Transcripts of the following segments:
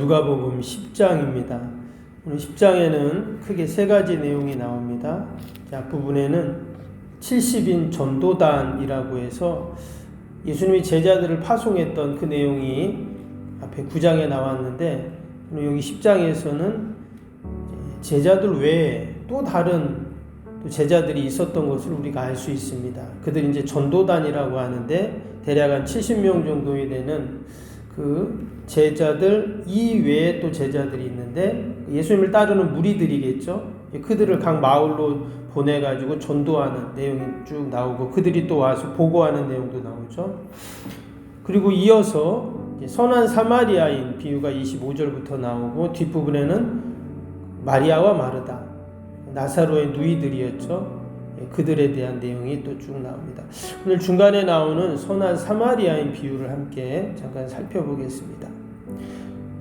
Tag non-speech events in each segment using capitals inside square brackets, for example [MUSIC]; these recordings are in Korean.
누가복음 10장입니다. 오늘 10장에는 크게 세 가지 내용이 나옵니다. 앞부분에는 70인 전도단이라고 해서 예수님이 제자들을 파송했던 그 내용이 앞에 9장에 나왔는데 여기 10장에서는 제자들 외에 또 다른 또 제자들이 있었던 것을 우리가 알 수 있습니다. 그들이 이제 전도단이라고 하는데 대략 한 70명 정도에 되는 그 제자들 이외에 또 제자들이 있는데 예수님을 따르는 무리들이겠죠. 그들을 각 마을로 보내가지고 전도하는 내용이 쭉 나오고 그들이 또 와서 보고하는 내용도 나오죠. 그리고 이어서 선한 사마리아인 비유가 25절부터 나오고 뒷부분에는 마리아와 마르다 나사로의 누이들이었죠. 그들에 대한 내용이 또 쭉 나옵니다. 오늘 중간에 나오는 선한 사마리아인 비유를 함께 잠깐 살펴보겠습니다.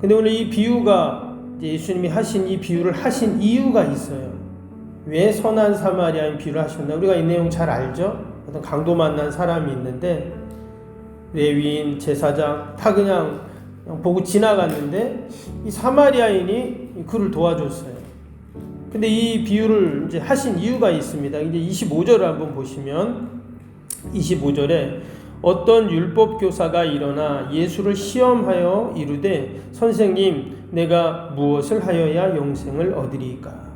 근데 오늘 이 비유가 예수님이 하신 이 비유를 하신 이유가 있어요. 왜 선한 사마리아인 비유를 하셨나? 우리가 이 내용 잘 알죠? 어떤 강도 만난 사람이 있는데 레위인, 제사장 다 그냥 보고 지나갔는데 이 사마리아인이 그를 도와줬어요. 근데 이 비유를 이제 하신 이유가 있습니다. 이제 25절을 한번 보시면 25절에 어떤 율법 교사가 일어나 예수를 시험하여 이르되 선생님 내가 무엇을 하여야 영생을 얻으리까?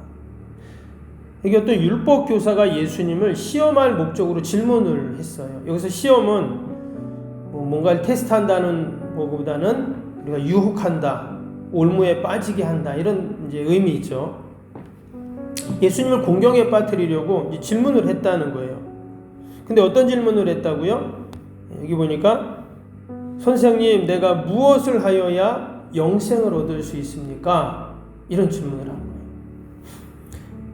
이게 어떤 율법 교사가 예수님을 시험할 목적으로 질문을 했어요. 여기서 시험은 뭐 뭔가를 테스트한다는 것보다는 우리가 유혹한다, 올무에 빠지게 한다 이런 이제 의미죠. 예수님을 공경에 빠뜨리려고 질문을 했다는 거예요. 근데 어떤 질문을 했다고요? 여기 보니까 선생님 내가 무엇을 하여야 영생을 얻을 수 있습니까? 이런 질문을 한 거예요.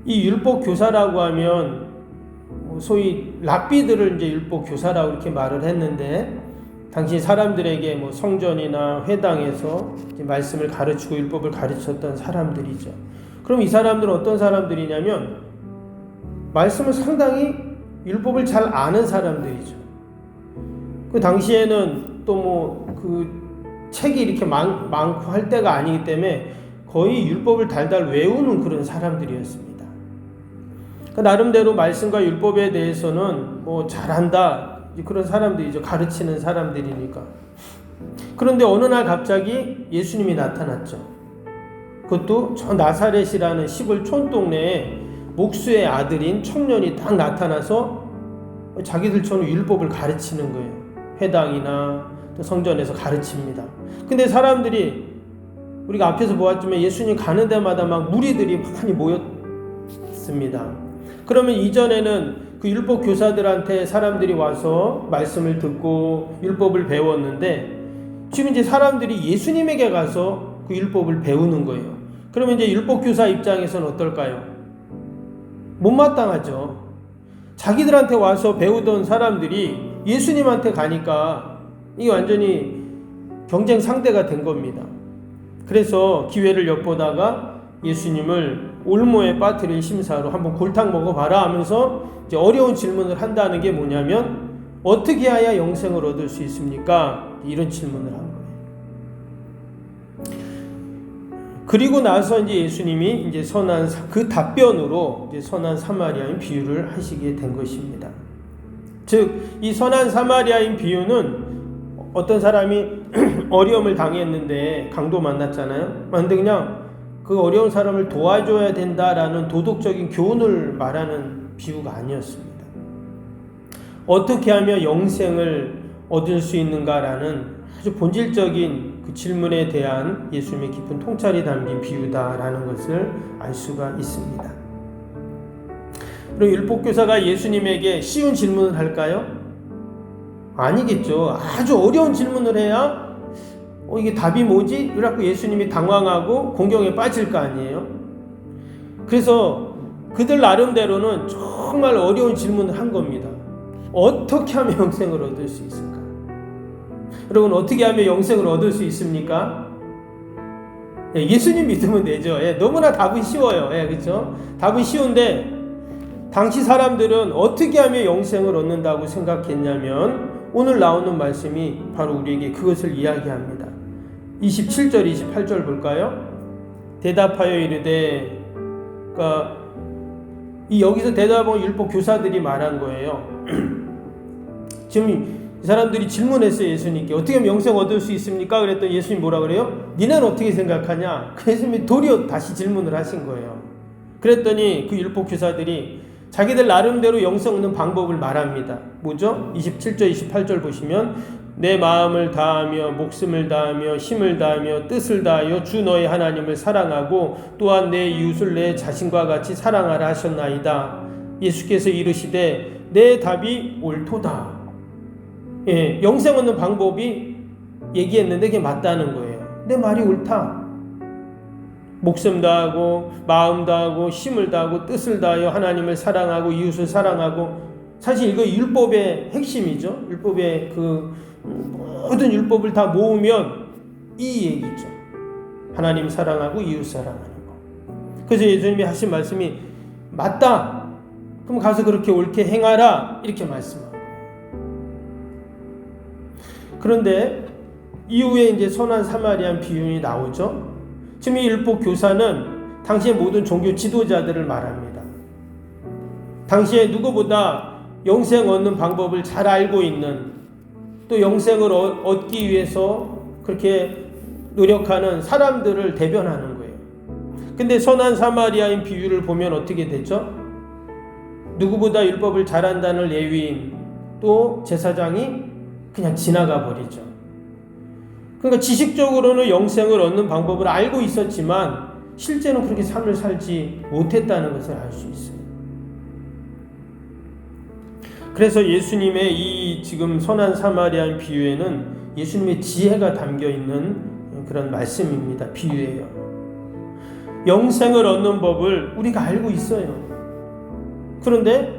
이 율법 교사라고 하면 뭐 소위 랍비들을 이제 율법 교사라고 이렇게 말을 했는데 당시 사람들에게 뭐 성전이나 회당에서 말씀을 가르치고 율법을 가르쳤던 사람들이죠. 그럼 이 사람들은 어떤 사람들이냐면 말씀을 상당히 율법을 잘 아는 사람들이죠. 그 당시에는 또 뭐 그 책이 이렇게 많, 많고 할 때가 아니기 때문에 거의 율법을 달달 외우는 그런 사람들이었습니다. 그 나름대로 말씀과 율법에 대해서는 뭐 잘한다 그런 사람들이죠. 가르치는 사람들이니까. 그런데 어느 날 갑자기 예수님이 나타났죠. 그것도 저 나사렛이라는 시골 촌동네에 목수의 아들인 청년이 딱 나타나서 자기들처럼 율법을 가르치는 거예요. 회당이나 또 성전에서 가르칩니다. 근데 사람들이 우리가 앞에서 보았지만 예수님 가는 데마다 막 무리들이 많이 모였습니다. 그러면 이전에는 그 율법 교사들한테 사람들이 와서 말씀을 듣고 율법을 배웠는데 지금 이제 사람들이 예수님에게 가서 그 율법을 배우는 거예요. 그러면 이제 율법 교사 입장에서는 어떨까요? 못마땅하죠. 자기들한테 와서 배우던 사람들이 예수님한테 가니까 이게 완전히 경쟁 상대가 된 겁니다. 그래서 기회를 엿보다가 예수님을 올모에 빠뜨릴 심사로 한번 골탕 먹어봐라 하면서 이제 어려운 질문을 한다는 게 뭐냐면 어떻게 해야 영생을 얻을 수 있습니까? 이런 질문을 한 거예 그리고 나서 이제 예수님이 이제 선한 그 답변으로 이제 선한 사마리아인 비유를 하시게 된 것입니다. 즉, 이 선한 사마리아인 비유는 어떤 사람이 [CLEARS THROAT] 어려움을 당했는데 강도 만났잖아요. 근데 그냥 그 어려운 사람을 도와줘야 된다라는 도덕적인 교훈을 말하는 비유가 아니었습니다. 어떻게 하면 영생을 얻을 수 있는가라는 아주 본질적인 그 질문에 대한 예수님의 깊은 통찰이 담긴 비유다라는 것을 알 수가 있습니다. 그럼 율법교사가 예수님에게 쉬운 질문을 할까요? 아니겠죠. 아주 어려운 질문을 해야 어, 이게 답이 뭐지? 이라고 예수님이 당황하고 공경에 빠질 거 아니에요? 그래서 그들 나름대로는 정말 어려운 질문을 한 겁니다. 어떻게 하면 [LAUGHS] 영생을 얻을 수 있을까? 여러분 어떻게 하면 영생을 얻을 수 있습니까? 예, 예수님 믿으면 되죠. 예, 너무나 답은 쉬워요. 예, 그렇죠? 답은 쉬운데 당시 사람들은 어떻게 하면 영생을 얻는다고 생각했냐면 오늘 나오는 말씀이 바로 우리에게 그것을 이야기합니다. 27절, 28절 볼까요? 대답하여 이르되, 그러니까 이 여기서 대답은 율법 교사들이 말한 거예요. [CLEARS THROAT] 지금 이 사람들이 질문했어요 예수님께 어떻게 영생 얻을 수 있습니까? 그랬더니 예수님 뭐라 그래요? 니네는 어떻게 생각하냐? 그 예수님이 도리어 다시 질문을 하신 거예요. 그랬더니 그 율법 교사들이 자기들 나름대로 영생 얻는 방법을 말합니다. 뭐죠? 27절, 28절 보시면 내 마음을 다하며 목숨을 다하며 힘을 다하며 뜻을 다하여 주 너의 하나님을 사랑하고 또한 내 이웃을 내 자신과 같이 사랑하라 하셨나이다. 예수께서 이르시되 내 답이 옳도다. 예, 영생 얻는 방법이 얘기했는데 그게 맞다는 거예요. 내 말이 옳다. 목숨 다하고 마음 다하고 힘을 다하고 뜻을 다하여 하나님을 사랑하고 이웃을 사랑하고 사실 이거 율법의 핵심이죠. 율법의 그 모든 율법을 다 모으면 이 얘기죠. 하나님 사랑하고 이웃 사랑하는 거. 그래서 예수님이 하신 말씀이 맞다. 그럼 가서 그렇게 옳게 행하라 이렇게 말씀하고. 그런데 이후에 이제 선한 사마리안 비유이 나오죠. 지금 이 율법 교사는 당시의 모든 종교 지도자들을 말합니다. 당시에 누구보다 영생 얻는 방법을 잘 알고 있는 또 영생을 얻기 위해서 그렇게 노력하는 사람들을 대변하는 거예요. 근데 선한 사마리아인 비유를 보면 어떻게 되죠? 누구보다 율법을 잘한다는 레위인 또 제사장이 그냥 지나가 버리죠. 그러니까 지식적으로는 영생을 얻는 방법을 알고 있었지만 실제는 그렇게 삶을 살지 못했다는 것을 알 수 있어요. 그래서 예수님의 이 지금 선한 사마리안 비유에는 예수님의 지혜가 담겨 있는 그런 말씀입니다. 비유예요. 영생을 얻는 법을 우리가 알고 있어요. 그런데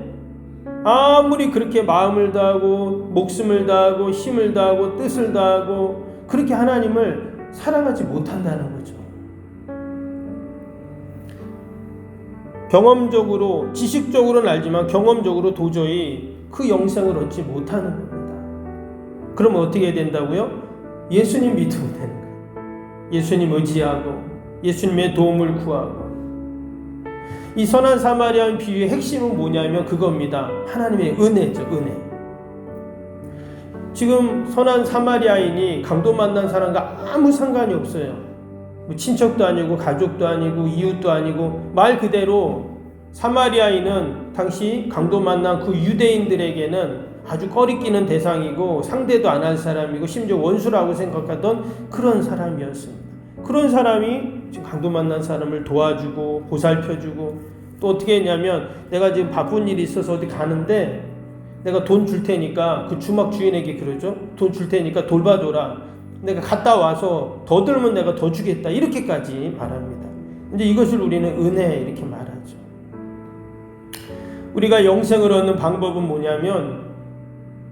아무리 그렇게 마음을 다하고 목숨을 다하고 힘을 다하고 뜻을 다하고 그렇게 하나님을 사랑하지 못한다는 거죠. 경험적으로 지식적으로는 알지만 경험적으로 도저히 그 영생을 얻지 못하는 겁니다. 그러면 어떻게 된다고요? 예수님 믿으면 되는 거예요. 예수님 의지하고 예수님의 도움을 구하고 이 선한 사마리아인 비유의 핵심은 뭐냐면 그겁니다. 하나님의 은혜죠, 은혜. 지금 선한 사마리아인이 강도 만난 사람과 아무 상관이 없어요. 뭐 친척도 아니고 가족도 아니고 이웃도 아니고 말 그대로 사마리아인은 당시 강도 만난 그 유대인들에게는 아주 꺼리끼는 대상이고 상대도 안 할 사람이고 심지어 원수라고 생각하던 그런 사람이었습니다. 그런 사람이 지금 강도 만난 사람을 도와주고 보살펴주고 또 어떻게 했냐면 내가 지금 바쁜 일이 있어서 어디 가는데 내가 돈 줄 테니까 그 주막 주인에게 그러죠. 돈 줄 테니까 돌봐줘라. 내가 갔다 와서 더 들면 내가 더 주겠다. 이렇게까지 말합니다. 이제 이것을 우리는 은혜 이렇게 말하죠. 우리가 영생을 얻는 방법은 뭐냐면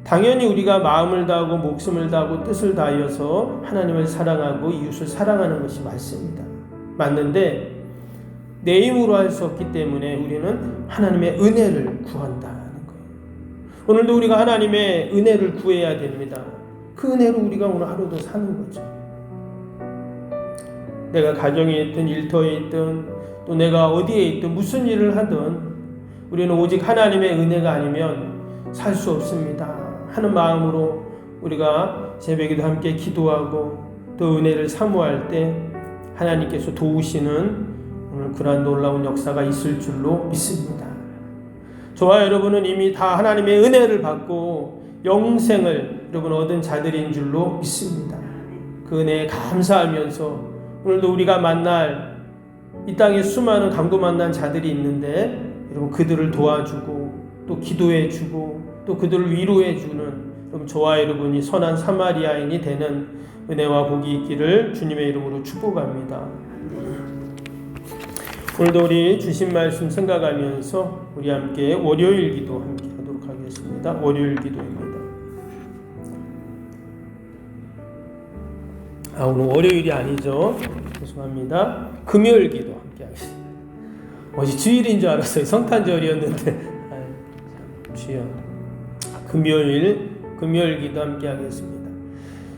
당연히 우리가 마음을 다하고 목숨을 다하고 뜻을 다하여서 하나님을 사랑하고 이웃을 사랑하는 것이 맞습니다. 맞는데 내 힘으로 할 수 없기 때문에 우리는 하나님의 은혜를 구한다는 거예요. 오늘도 우리가 하나님의 은혜를 구해야 됩니다. 그 은혜로 우리가 오늘 하루도 사는 거죠. 내가 가정에 있든 일터에 있든 또 내가 어디에 있든 무슨 일을 하든 우리는 오직 하나님의 은혜가 아니면 살 수 없습니다. 하는 마음으로 우리가 새벽에도 함께 기도하고 또 은혜를 사모할 때 하나님께서 도우시는 오늘 그러한 놀라운 역사가 있을 줄로 믿습니다. 저와 여러분은 이미 다 하나님의 은혜를 받고 영생을 여러분 얻은 자들인 줄로 믿습니다. 그 은혜에 감사하면서 오늘도 우리가 만날 이 땅에 수많은 강도 만난 자들이 있는데 여러분 그들을 도와주고 또 기도해주고 또 그들을 위로해 주는 그럼 저와 여러분이 선한 사마리아인이 되는 은혜와 복이 있기를 주님의 이름으로 축복합니다. 오늘도 우리 주신 말씀 생각하면서 우리 함께 월요일 기도 함께 하도록 하겠습니다. 월요일 기도입니다. 아 오늘 월요일이 아니죠. 죄송합니다. 금요일 기도 함께 하겠습니다. 어제 주일인 줄 알았어요. 성탄절이었는데. 주여. 금요일 금요일 기도 함께 하겠습니다.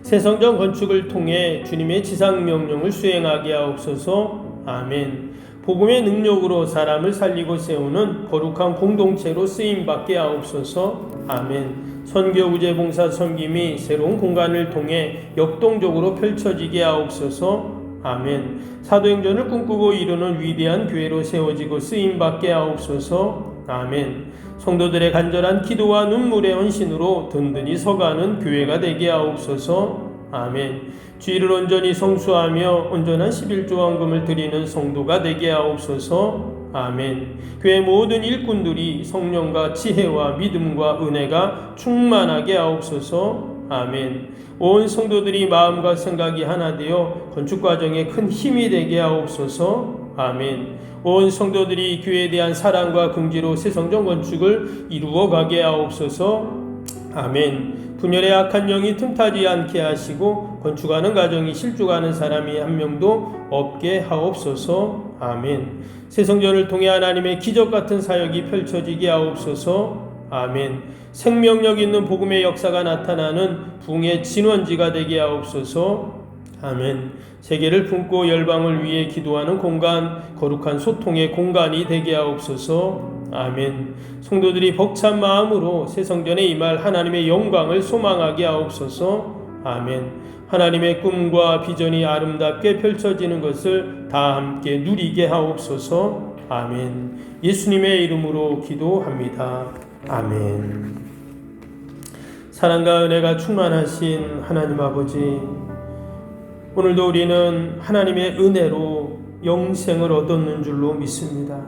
새 성전 건축을 통해 주님의 지상 명령을 수행하게 하옵소서. 아멘. 복음의 능력으로 사람을 살리고 세우는 거룩한 공동체로 쓰임 받게 하옵소서. 아멘. 선교 우제 봉사 섬김이 새로운 공간을 통해 역동적으로 펼쳐지게 하옵소서. 아멘. 사도행전을 꿈꾸고 이루는 위대한 교회로 세워지고 쓰임 받게 하옵소서. 아멘. 성도들의 간절한 기도와 눈물의 헌신으로 든든히 서가는 교회가 되게 하옵소서. 아멘. 주의를 온전히 성수하며 온전한 11조 원금을 드리는 성도가 되게 하옵소서. 아멘. 교회 모든 일꾼들이 성령과 지혜와 믿음과 은혜가 충만하게 하옵소서. 아멘. 온 성도들이 마음과 생각이 하나 되어 건축 과정에 큰 힘이 되게 하옵소서. 아멘. 온 성도들이 교회에 대한 사랑과 긍지로 새 성전 건축을 이루어 가게 하옵소서. 아멘. 분열의 악한 영이 틈타지 않게 하시고 건축하는 가정이 실족하는 사람이 한 명도 없게 하옵소서. 아멘. 새 성전을 통해 하나님의 기적 같은 사역이 펼쳐지게 하옵소서. 아멘. 생명력 있는 복음의 역사가 나타나는 붕의 진원지가 되게 하옵소서. 아멘. 세계를 품고 열방을 위해 기도하는 공간, 거룩한 소통의 공간이 되게 하옵소서. 아멘. 성도들이 벅찬 마음으로 새 성전에 임할 하나님의 영광을 소망하게 하옵소서. 아멘. 하나님의 꿈과 비전이 아름답게 펼쳐지는 것을 다 함께 누리게 하옵소서. 아멘. 예수님의 이름으로 기도합니다. 아멘. 사랑과 은혜가 충만하신 하나님 아버지, 오늘도 우리는 하나님의 은혜로 영생을 얻었는 줄로 믿습니다.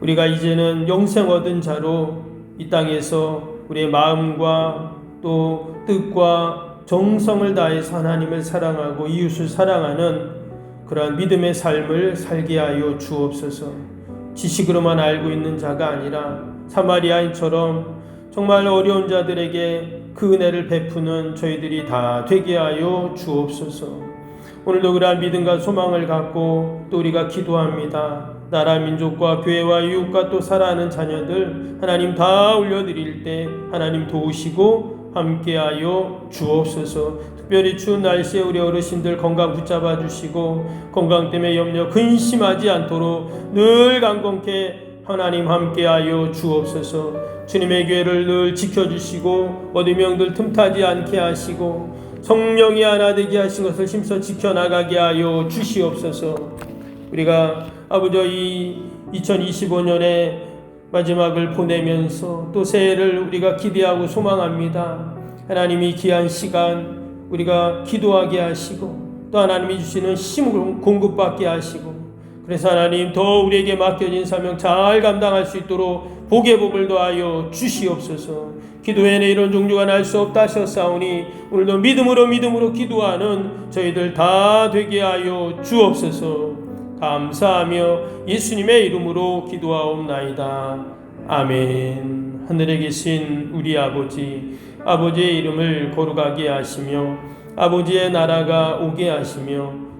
우리가 이제는 영생 얻은 자로 이 땅에서 우리의 마음과 또 뜻과 정성을 다해서 하나님을 사랑하고 이웃을 사랑하는 그러한 믿음의 삶을 살게 하여 주옵소서. 지식으로만 알고 있는 자가 아니라 사마리아인처럼 정말 어려운 자들에게 그 은혜를 베푸는 저희들이 다 되게 하여 주옵소서. 오늘도 그러한 믿음과 소망을 갖고 또 우리가 기도합니다. 나라 민족과 교회와 이웃과 또 살아가는 자녀들 하나님 다 올려드릴 때 하나님 도우시고 함께하여 주옵소서. 특별히 추운 날씨에 우리 어르신들 건강 붙잡아 주시고 건강 때문에 염려 근심하지 않도록 늘 강건케 하나님 함께하여 주옵소서. 주님의 교회를 늘 지켜주시고 어디 명들 틈타지 않게 하시고 성령이 하나 되게 하신 것을 힘써 지켜나가게 하여 주시옵소서. 우리가 아버지 이 2025년에 마지막을 보내면서 또 새해를 우리가 기대하고 소망합니다. 하나님이 귀한 시간 우리가 기도하게 하시고 또 하나님이 주시는 힘을 공급받게 하시고 그래서 하나님 더 우리에게 맡겨진 사명 잘 감당할 수 있도록 복의 복을 더하여 주시옵소서. 기도에는 이런 종류가 날 수 없다 하셨사오니 오늘도 믿음으로 믿음으로 기도하는 저희들 다 되게 하여 주옵소서. 감사하며 예수님의 이름으로 기도하옵나이다. 아멘. 하늘에 계신 우리 아버지, 아버지의 이름을 거룩하게 하시며 아버지의 나라가 오게 하시며